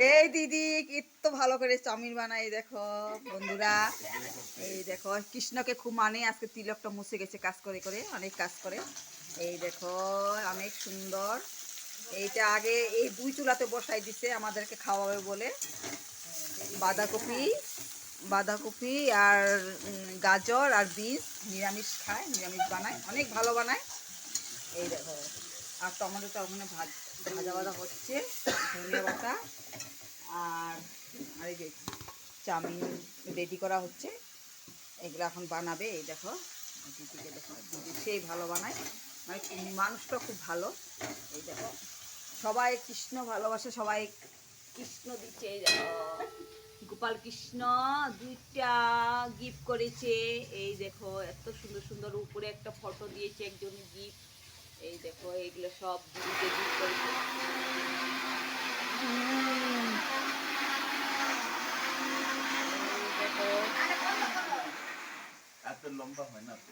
এই দিদি কত ভালো করে চাউমিন বানাই দেখো, বন্ধুরা। এই দেখো, কৃষ্ণকে খুব মানে আজকে তিলকটা মুছে গেছে কাজ করে করে, অনেক কাজ করে। এই দেখো, অনেক সুন্দর। এইটা আগে এই দুই চুলাতে বসাই দিছে, আমাদেরকে খাওয়াবে বলে। বাঁধাকপি বাঁধাকপি আর গাজর আর বিনস নিরামিষ খায়, নিরামিষ বানায়, অনেক ভালো বানায়। এই দেখো, আর টমেটোটা ওখানে ভাজ ভাজা ভাজা হচ্ছে, ধনিয়া পাতা আর আর এই যে চাউমিন রেডি করা হচ্ছে। এগুলো এখন বানাবে, এই দেখো, দিদিকে দেখো, দিদি সেই ভালো বানায়। মানে মানুষটা খুব ভালো, এই দেখো। সবাই কৃষ্ণ ভালোবাসে, সবাই কৃষ্ণ দিচ্ছে, এই দেখো। গোপাল কৃষ্ণ দুইটা গিফট করেছে, এই দেখো, এত সুন্দর সুন্দর উপরে একটা ফটো দিয়েছে একজন গিফট এই দেখো এইগুলো সব দেখো এত লম্বা হয় না তো।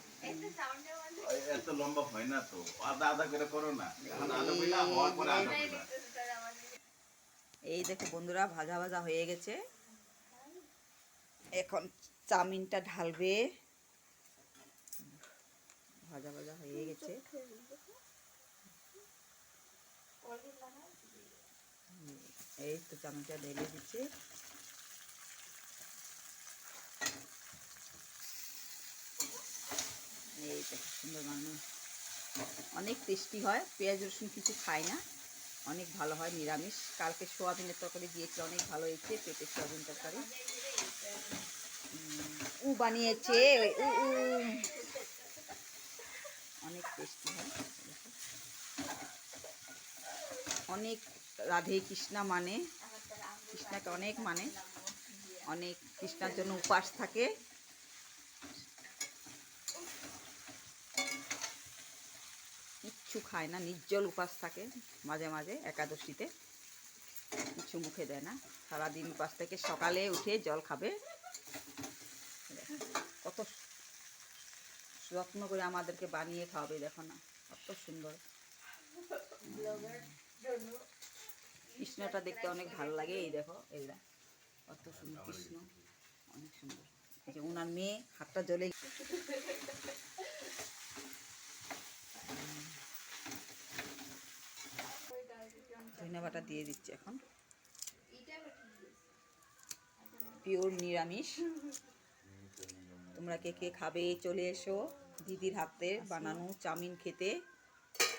এত লম্বা হয় না তো। আধা আধা করে করো না। এখন কইলা হওয়ার পরে আধা কইলা এই দেখো বন্ধুরা ভাজা ভাজা হয়ে গেছে। এখন চাউমিনটা ঢালবে। ভাজা ভাজা হয়ে গেছে। এই তো চাউমিনটা ঢেলে দিচ্ছে। এই দেখো সুন্দর বানানো। অনেক টেস্টি হয়, পেঁয়াজ, রসুন কিছু খায় না। অনেক ভালো হয়, নিরামিষ। কালকে সোয়াবিনের তরকারি দিয়েছে, অনেক ভালো হয়েছে পেটের সোয়াবিন তরকারি। উ বানিয়েছে অনেক টেস্টি হয়। অনেক রাধে কৃষ্ণা মানে কৃষ্ণাকে অনেক মানে অনেক কৃষ্ণার জন্য উপাস থাকে। কিচ্ছু খায় না, নির্জল উপাস থাকে মাঝে মাঝে একাদশীতে। কিছু মুখে দেয় না, সারাদিন উপাস থেকে সকালে উঠে জল খাবে। কত যত্ন করে আমাদেরকে বানিয়ে খাওয়াবে, দেখো না, কত সুন্দর। কৃষ্ণটা দেখতে অনেক ভালো লাগে, এই দেখো এইরা কত সুন্দর কৃষ্ণ, অনেক সুন্দর। যে ওনার মেয়ে, হাতটা জ্বলে ধনিয়া বাটা দিয়ে দিচ্ছি এখন। পিওর নিরামিষ। তোমরা কে কে খাবে, চলে এসো। দিদির হাতে বানানো চাউমিন খেতে,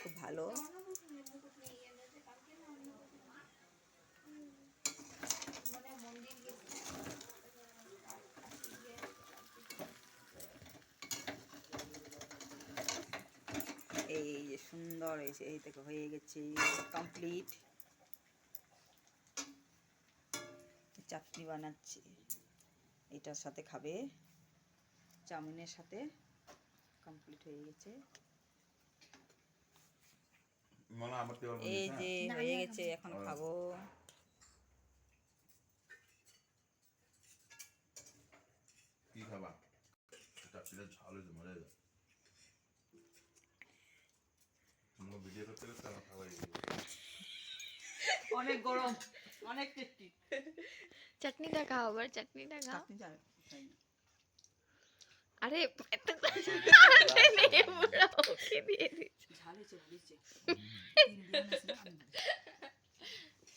খুব ভালো এই যে সুন্দর হয়েছে এই থেকে হয়ে গেছে কমপ্লিট চাটনি বানাচ্ছি। এটার সাথে খাবে। চাউমিনের সাথে কমপ্লিট হয়ে গেছে। মনে এই যে হয়ে? গেছে এখন খাব। কি খাবা? চাটনিটা ঝাল হয়েছে মজা ভিডিও করতে করতে আমার খাবার অনেক গরম অনেক টেস্টি। চাটনিটা খাও আবার চাটনিটা খাও চাটনি যাবে আরে ওকে দিয়ে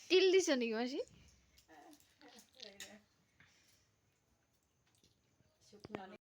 তিল দিছ নাকি মাসি? শুকনো